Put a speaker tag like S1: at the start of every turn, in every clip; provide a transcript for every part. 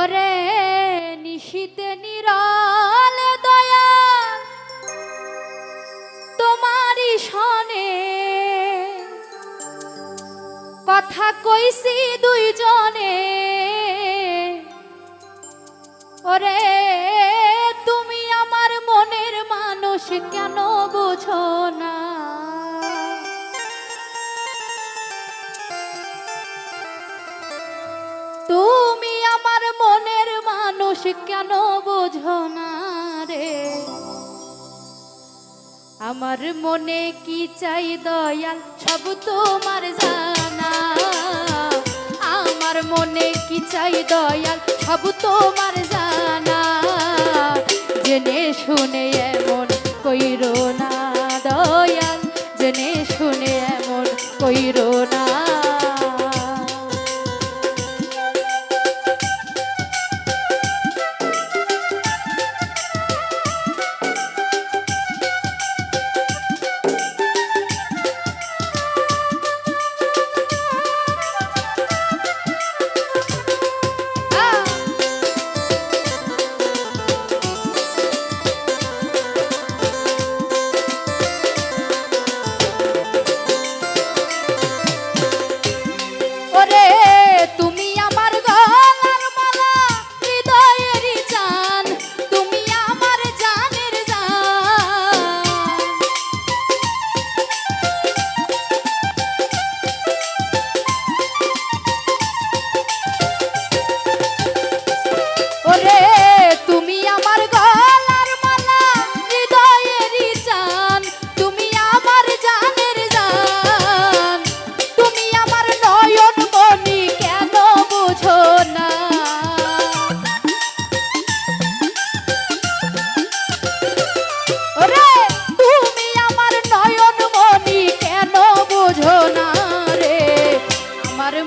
S1: ওরে নিশীতে নিরালে দয়া, তোমারই সনে কথা কইছি দুইজনে। ওরে তুমি আমার মনের মানুষ কেন বুঝো? বোঝো না রে। আমার মনে কি চাই দয়াল, সব তোমার জানা। আমার মনে কি চাই দয়াল, সব তোমার জানা। জেনে শুনে এমন কইরো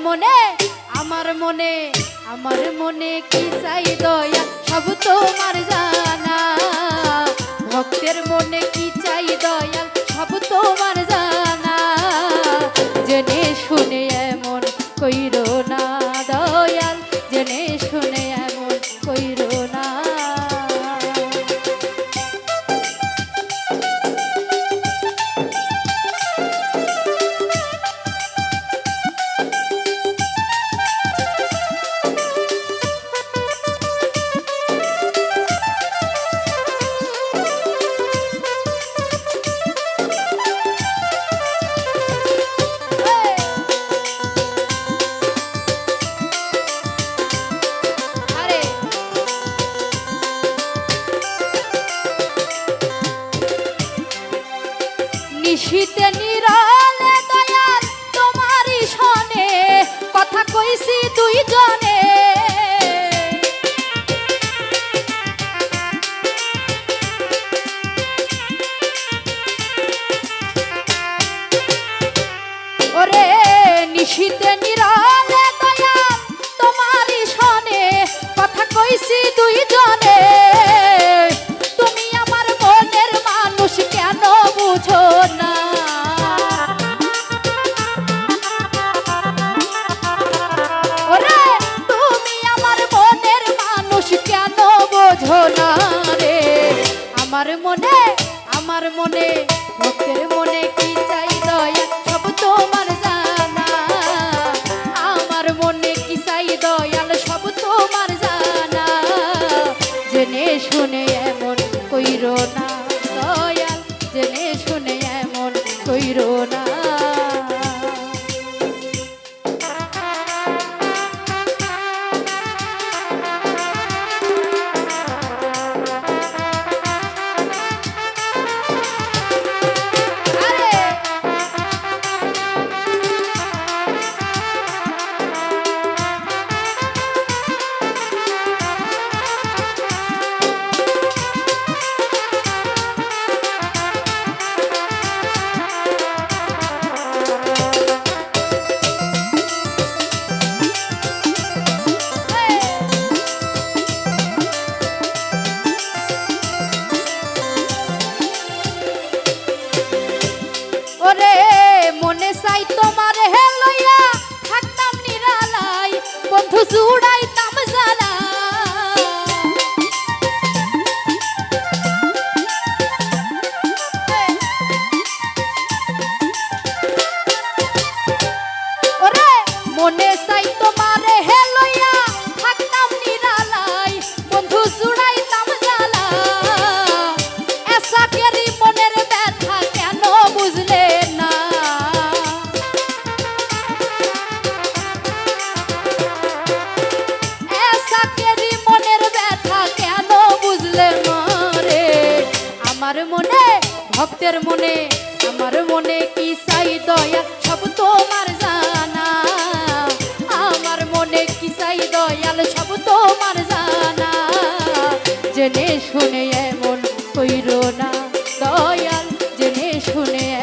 S1: মনে, আমার মনে আমার মনে কি চাই দয়া, সব তোমার জানা। ভক্তের মনে কি চাই দয়াল সব তোমার জানা। জেনে শুনে এমন কইরো নিশীতে নিরলে দয়াল তোমারই সনে কথা কইছি দুইজনে। ওরে নিশীতে আমার মনে আমার মনে লোকের মনে কি চাই দয়া? সব তোমার জানা। আমার মনে কি চাই দয়াল? সব তোমার জানা। জেনে শুনে এমন কইর না। ভক্তের মনে, আমার মনে কি চাই দয়া? সব তোমার জানা। আমার মনে কি চাই দয়াল? সব তোমার জানা। জেনে শুনে এমন কইর না দয়াল। জেনে শুনে